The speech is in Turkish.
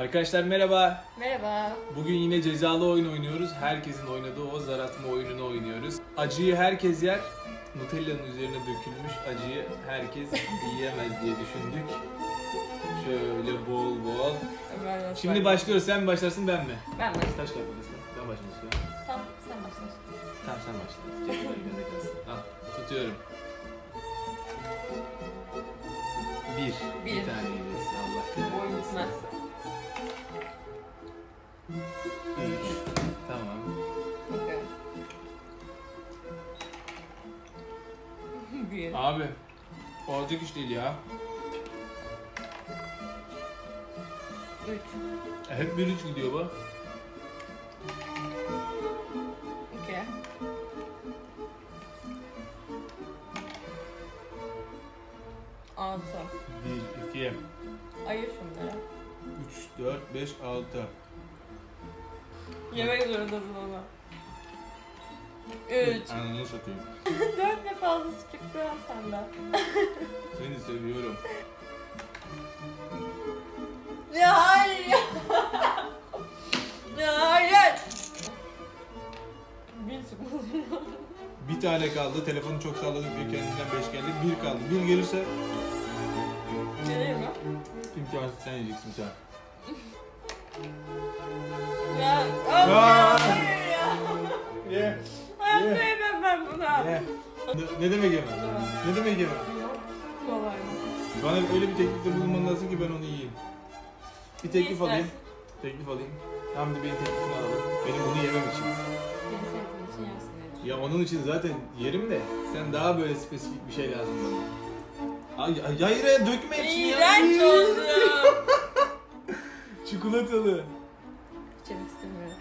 Arkadaşlar merhaba. Merhaba. Bugün yine cezalı oyun oynuyoruz. Herkesin oynadığı o zar atma oyununu oynuyoruz. Acıyı herkes yer. Nutella'nın üzerine dökülmüş acıyı herkes yiyemez diye düşündük. Şöyle bol bol. Şimdi başlıyoruz. Sen mi başlarsın ben mi? Ben başlayayım. Taş kağıt makas. Ben başlayayım istiyorum. Tamam sen başla. Tamam sen başla. Al tutuyorum. Bir. Abi olacak iş değil ya. Üç. E, Hep bir üç gidiyor bu. İki. Altı. Bir, iki, Ayır şunları. üç, dört, beş, altı. Yemek zorundasın ama. Üç. Ananı satayım. Dört fazlası çıktı senden. Seni seviyorum. Ya hayır ya. ya hayır. Bir sıkıntı. Bir tane kaldı. Telefonu çok salladık diye kendinden beş geldi. Bir kaldı. Bir gelirse Geleyim mi? imkansız sen yiyeceksin sen. Ya. Ya. Of ya. Hayır ya. Hayatta Ye. yemem ben buna. Ye. Ne, ne demek yemem? Ne demek yemem? Kolay? Bana öyle bir teklifte bulunman lazım ki ben onu yiyeyim. Bir teklif alayım. Teklif alayım. Hamdi Bey'in teklifini alalım. Benim bunu yemem için. Beni sevdiğin için yersin. Ya onun için zaten yerim de sen daha böyle spesifik bir şey lazım bana. Ay, ay hayır ya dökme hepsini ya. İğrenç oldu. Çikolatalı. İçemek istemiyorum.